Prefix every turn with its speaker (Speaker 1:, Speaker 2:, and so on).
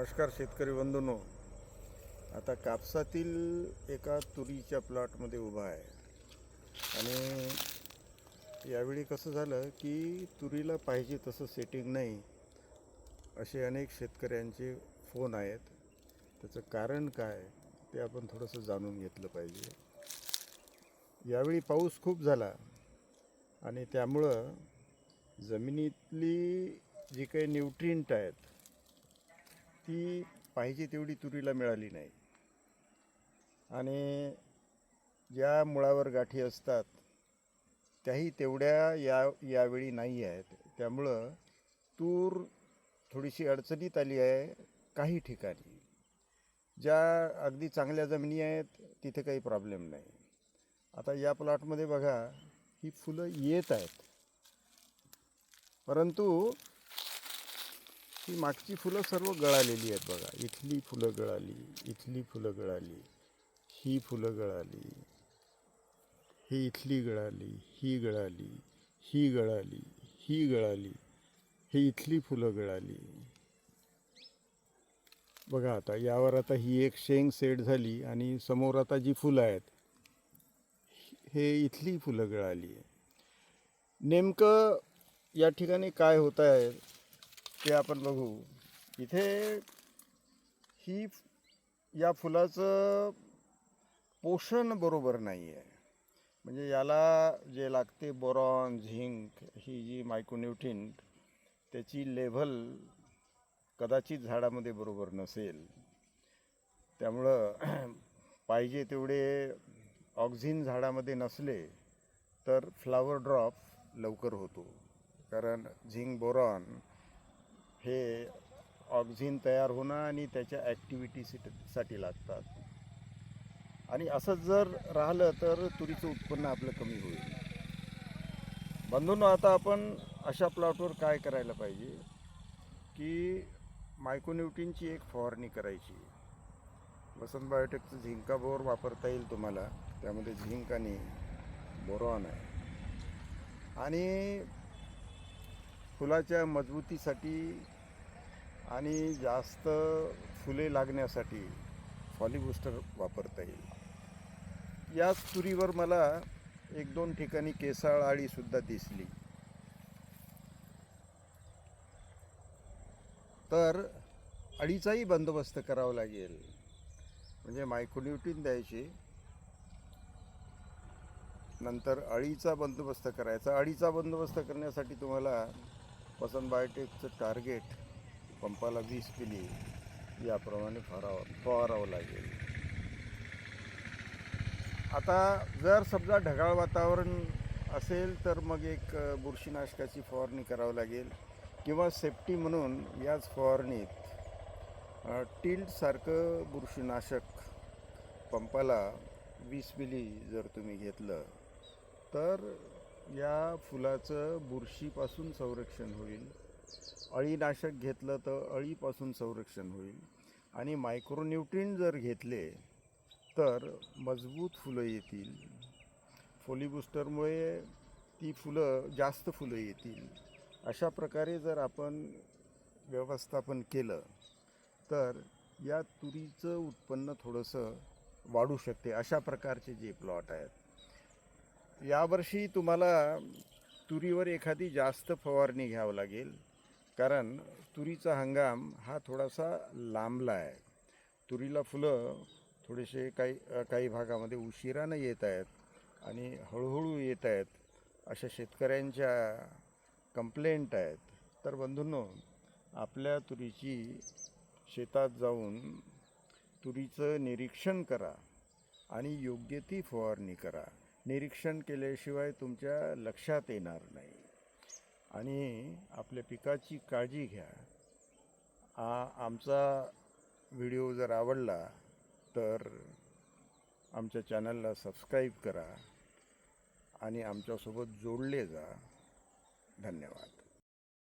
Speaker 1: नमस्कार शेतकरी बंधूनो. आता कापसातील एका तुरीच्या प्लॉटमध्ये उभा आहे. आणि यावेळी कसं झालं की तुरीला पाहिजे तसं सेटिंग नाही असे अनेक शेतकऱ्यांचे फोन आहेत. त्याचं कारण काय ते आपण थोडंसं जाणून घेतलं पाहिजे. यावेळी पाऊस खूप झाला आणि त्यामुळं जमिनीतली जी काही न्यूट्रिंट आहेत ती पाहिजे तेवढी तुरीला मिळाली नाही. आणि ज्या मुळावर गाठी असतात त्याही तेवढ्या या यावेळी नाही आहेत. त्यामुळं तूर थोडीशी अडचणीत आली आहे काही ठिकाणी. ज्या अगदी चांगल्या जमिनी आहेत तिथे काही प्रॉब्लेम नाही. आता या प्लॉटमध्ये बघा ही फुलं येत आहेत. परंतु ही मागची फुलं सर्व गळालेली आहेत बघा. इथली फुलं गळाली इथली फुलं गळाली ही फुलं गळाली ही इथली गळाली ही गळाली ही गळाली ही गळाली ही इथली फुलं गळाली. बघा आता यावर आता ही एक शेंग सेट झाली आणि समोर आता जी फुलं आहेत हे इथली फुलं गळाली. नेमकं या ठिकाणी काय होत आहे ते आपण बघू. इथे ही या फुलाचं पोषण बरोबर नाही आहे म्हणजे याला जे लागते बोरॉन झिंक ही जी मायक्रोन्युट्रिन त्याची लेव्हल कदाचित झाडामध्ये बरोबर नसेल. त्यामुळं पाहिजे तेवढे ऑक्झिन झाडामध्ये नसले तर फ्लावर ड्रॉप लवकर होतो. कारण झिंक बोरॉन हे ऑक्झिन तयार होणं आणि त्याच्या ॲक्टिव्हिटीसाठी लागतात. आणि असंच जर राहिलं तर तुरीचं उत्पन्न आपलं कमी होईल. बंधून आता आपण अशा प्लॉटवर काय करायला पाहिजे? की मायक्रोन्युट्रिनची एक फवारणी करायची. वसंत बायोटेकचं झिंका बोर वापरता येईल तुम्हाला. त्यामध्ये झिंक आणि बोरॉन आहे. आणि फुलाच्या मजबूतीसाठी आणि जास्त फुले लागण्यासाठी फॉलीबुस्टर वापरता येईल. याच तुरीवर मला एक दोन ठिकाणी केसाळ आळीसुद्धा दिसली. तर अळीचाही बंदोबस्त करावा लागेल. म्हणजे मायक्रोन्युट्रिन द्यायची. नंतर अळीचा बंदोबस्त करायचा. अळीचा बंदोबस्त करण्यासाठी तुम्हाला पसन बायोटेकचं टार्गेट पंपाला वीस पिली याप्रमाणे फवारावं फवारावं लागेल. आता जर समजा ढगाळ वातावरण असेल तर मग एक बुरशीनाशकाची फवारणी करावं लागेल किंवा सेफ्टी म्हणून याच फवारणीत टिल्टसारखं बुरशीनाशक पंपाला वीस मिली जर तुम्ही घेतलं तर या फुलाचं बुरशीपासून संरक्षण होईल. अळीनाशक घेतलं तर अळीपासून संरक्षण होईल. आणि मायक्रोन्युट्रिन जर घेतले तर मजबूत फुलं येतील. फोलीबुस्टरमुळे ती फुलं जास्त फुलं येतील. अशा प्रकारे जर आपण व्यवस्थापन केलं तर या तुरीचं उत्पन्न थोडंसं वाढू शकते अशा प्रकारचे जे प्लॉट आहेत. यावर्षी तुम्हाला तुरीवर एखादी जास्त फवारणी घ्यावं लागेल. कारण तुरीचा हंगाम हा थोडासा लांबला आहे. तुरीला फुलं थोडेसे काही काही भागामध्ये उशिरानं येत आहेत आणि हळूहळू येत आहेत. अशा शेतकऱ्यांच्या कंप्लेंट आहेत. तर बंधूंनो आपल्या तुरीची शेतात जाऊन तुरीचं निरीक्षण करा आणि योग्य ती फवारणी करा. निरीक्षण केल्याशिवाय तुमच्या लक्षात येणार नाही. आणि आपल्या पिकाची काळजी घ्या. आ आमचा व्हिडिओ जर आवडला तर आमच्या चॅनलला सबस्क्राईब करा आणि आमच्यासोबत जोडले जा. धन्यवाद.